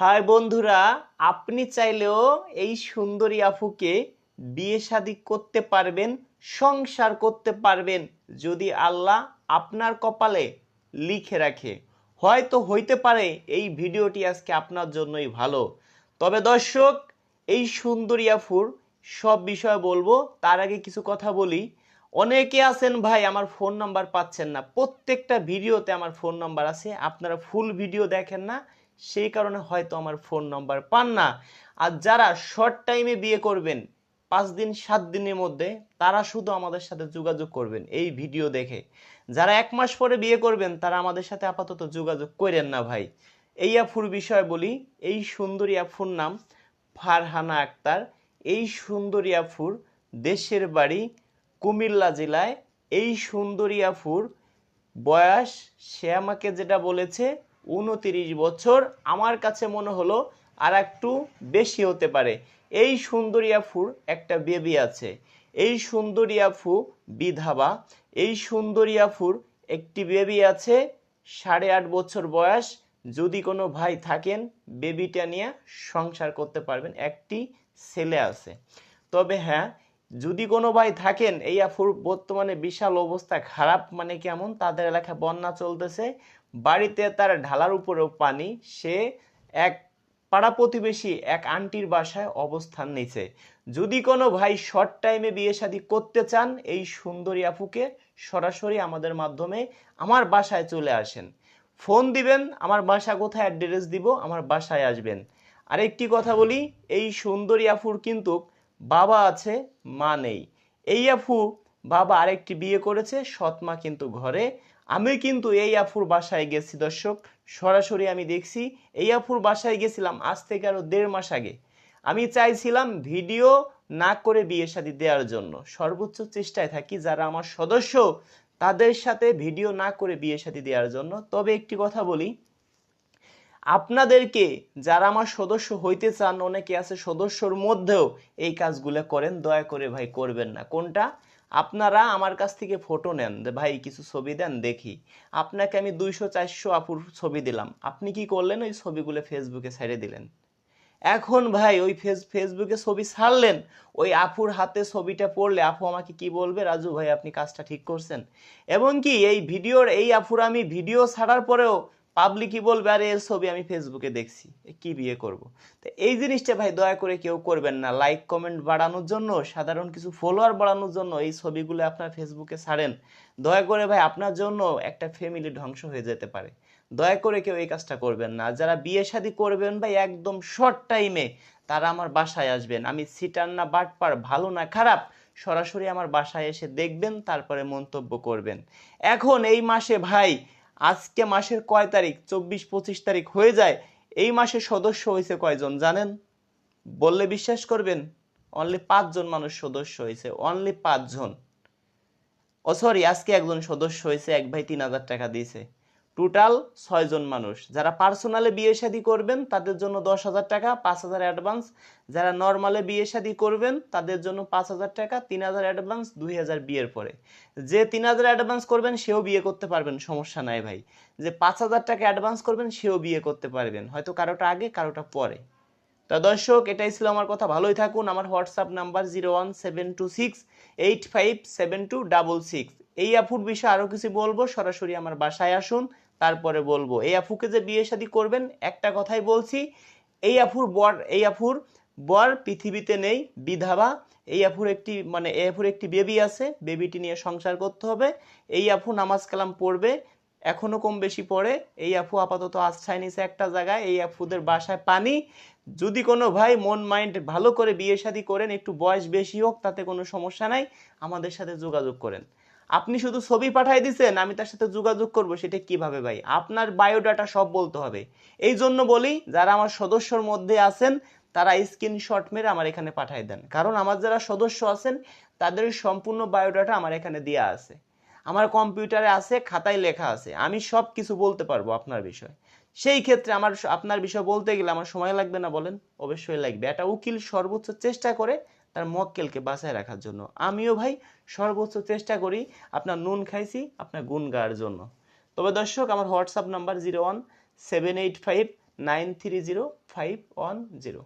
High বন্ধুরা, আপনি চাইলেও এই সুন্দরী আফুকে বিয়ে শাদি করতে পারবেন, সংসার করতে পারবেন, যদি আল্লাহ আপনার কপালে লিখে রাখে। হয়তো হইতে পারে এই ভিডিওটি আজকে আপনার জন্যই ভালো। তবে দর্শক, এই সুন্দরী আফুর সব বিষয় বলব, তার আগে কিছু কথা বলি। অনেকে আছেন ভাই, আমার ফোন নাম্বার পাচ্ছেন না। প্রত্যেকটা ভিডিওতে আমার ফোন নাম্বার আছে, আপনারা ফুল ভিডিও দেখেন না সেই কারণে হয়তো আমার ফোন নাম্বার পান না। আর যারা শর্ট টাইমে বিয়ে করবেন, পাঁচ দিন, সাত দিনের মধ্যে, তারা শুধু আমাদের সাথে যোগাযোগ করবেন এই ভিডিও দেখে। যারা এক মাস পরে বিয়ে করবেন, তারা আমাদের সাথে আপাতত যোগাযোগ করেন না ভাই। এই আফুর বিষয় বলি, এই সুন্দরী আফুর নাম ফারহানা আক্তার। এই সুন্দরী আফুর দেশের বাড়ি কুমিল্লা জেলায়। এই সুন্দরী আফুর বয়স, সে আমাকে যেটা বলেছে উনতিরিশ বছর। আমার কাছে মনে হলো আর একটু বেশি হতে পারে। এই সুন্দরী আফুর একটা বেবি আছে। এই সুন্দরী আফু বিধাবা। এই সুন্দরী আফুর একটি বেবি আছে, সাড়ে আট বছর বয়স। যদি কোনো ভাই থাকেন, বেবিটা নিয়ে সংসার করতে পারবেন। একটি ছেলে আছে। তবে হ্যাঁ যদি কোনো ভাই থাকেন, এই আফুর বর্তমানে বিশাল অবস্থা, খারাপ মানে কেমন? তাদের এলাকায় বন্যা চলতেছে। বাড়িতে তার ঢালার উপরেও পানি, সে এক পাড়া প্রতিবেশী এক আন্টির বাসায় অবস্থান নিছে যদি কোনো ভাই শর্ট টাইমে বিয়ে শাদী করতে চান, এই সুন্দরী আপুকে সরাসরি আমাদের মাধ্যমে আমার বাসায় চলে আসেন। ফোন দিবেন, আমার বাসা কোথায় অ্যাড্রেস দিব, আমার বাসায় আসবেন। আরেকটি কথা বলি, এই সুন্দরী আফুর কিন্তু বাবা আছে, মা নেই। এই আফু বাবা আরেকটি বিয়ে করেছে, সৎ মা কিন্তু ঘরে। আমি কিন্তু এই আফুর বাসায় গেছি, দর্শক। সরাসরি আমি দেখছি, এই আফুর বাসায় গেছিলাম আজ থেকে আরও দেড় মাস আগে। আমি চাইছিলাম ভিডিও না করে বিয়ে শাদী দেওয়ার জন্য। সর্বোচ্চ চেষ্টায় থাকি যারা আমার সদস্য, তাদের সাথে ভিডিও না করে বিয়ে শাদী দেওয়ার জন্য। তবে একটি কথা বলি আপনাদেরকে যারা আমার সদস্য হইতে চান, অনেকে আছে সদস্যর মধ্যেও এই কাজগুলো করেন, দয়া করে ভাই করবেন না। কোনটা? আপনারা আমার কাছ থেকে ফটো নেন ভাই কিছু ছবি দেন, দেখি। আপনাকে আমি দুইশো, চারশো আপুর ছবি দিলাম। আপনি কি করলেন? ওই ছবিগুলো ফেসবুকে ছেড়ে দিলেন। এখন ভাই ওই ফেস, ফেসবুকে ছবি ছাড়লেন, ওই আপুর হাতে ছবিটা পড়লে, আপু আমাকে কি বলবে? রাজু ভাই, আপনি কাজটা ঠিক করছেন? এবং কি এই ভিডিওর, এই আপুর আমি ভিডিও ছাড়ার পরেও পাবলিকই বলবে, আরে এর ছবি আমি ফেসবুকে দেখছি কি বিয়ে করব? তো এই জিনিসটা ভাই দয়া করে কেউ করবেন না। লাইক কমেন্ট বাড়ানোর জন্য, সাধারণ কিছু ফলোয়ার বাড়ানোর জন্য এই ছবিগুলো আপনার ফেসবুকে ছাড়েন। দয়া করে ভাই আপনার জন্য একটা ফ্যামিলি ধ্বংস হয়ে যেতে পারে। দয়া করে কেউ এই কাজটা করবেন না। যারা বিয়ে শাদী করবেন ভাই, একদম শর্ট টাইমে তারা আমার বাসায় আসবেন। আমি সিটার না বাটপার ভালো না, খারাপ, সরাসরি আমার বাসায় এসে দেখবেন, তারপরে মন্তব্য করবেন। এখন এই মাসে ভাই আজকে মাসের কয় তারিখ? চব্বিশ পঁচিশ তারিখ হয়ে যায়। এই মাসে সদস্য হয়েছে কয়জন জানেন? বললে বিশ্বাস করবেন অনলি পাঁচজন মানুষ সদস্য হয়েছে অনলি পাঁচজন। ও সরি আজকে একজন সদস্য হয়েছে, এক ভাই তিন হাজার টাকা দিয়েছে। টোটাল ছয়জন মানুষ। যারা পার্সোনালে বিয়ে শাদী করবেন, তাদের জন্য দশ হাজার টাকা, পাঁচ হাজার অ্যাডভান্স যারা নর্মালে বিয়ে শাদী করবেন, তাদের জন্য পাঁচ হাজার টাকা, তিন হাজার অ্যাডভান্স দুই হাজার বিয়ের পরে। যে তিন হাজার অ্যাডভান্স করবেন, সেও বিয়ে করতে পারবেন, সমস্যা নাই ভাই। যে পাঁচ হাজার টাকা অ্যাডভান্স করবেন, সেও বিয়ে করতে পারবেন, হয়তো কারোটা আগে, কারোটা পরে। তা দর্শক, এটাই ছিল আমার কথা। ভালোই থাকুন। আমার WhatsApp number zero one seven two six eight five seven two double six এই আফুর বিষয়ে আরও কিছু বলব, সরাসরি আমার বাসায় আসুন, তারপরে বলব। এই আফুকে যে বিয়ে শাদী করবেন, একটা কথাই বলছি, এই আফুর বর, এই আফুর বর পৃথিবীতে নেই, বিধাবা। এই আফুর একটি মানে এই আফুর একটি বেবি আছে, বেবিটি নিয়ে সংসার করতে হবে। এই আফু নামাজ কালাম পড়বে, এখনও কম বেশি পড়ে। এই আফু আপাতত আশ্রয় নিছে একটা জায়গায়, এই আফুদের বাসায় পানি। যদি কোনো ভাই মন, মাইন্ড ভালো করে বিয়ে শাদী করেন, একটু বয়স বেশি হোক, তাতে কোনো সমস্যা নাই। আমাদের সাথে যোগাযোগ করেন। আপনি শুধু ছবি পাঠাই দিছেন, আমি তার সাথে যোগাযোগ করব, সেটা কীভাবে ভাই? আপনার বায়োডাটা সব বলতে হবে। এই জন্য বলি, যারা আমার সদস্যর মধ্যে আছেন, তারা স্ক্রিনশট মেরে আমার এখানে পাঠাই দেন। কারণ আমার যারা সদস্য আছেন, তাদের সম্পূর্ণ বায়োডাটা আমার এখানে দেওয়া আছে। আমার কম্পিউটারে আছে, খাতায় লেখা আছে। আমি সব কিছু বলতে পারব আপনার বিষয়। সেই ক্ষেত্রে আমার আপনার বিষয় বলতে গেলে আমার সময় লাগবে না বলেন? অবশ্যই লাগবে। একটা উকিল সর্বোচ্চ চেষ্টা করে তার মক্কেলকে বাঁচায় রাখার জন্য। আমিও ভাই সর্বোচ্চ চেষ্টা করি আপনার নুন খাইছি, আপনার গুণ গাওয়ার জন্য। তবে দর্শক, আমার WhatsApp number zero one seven eight five nine three zero five one zero.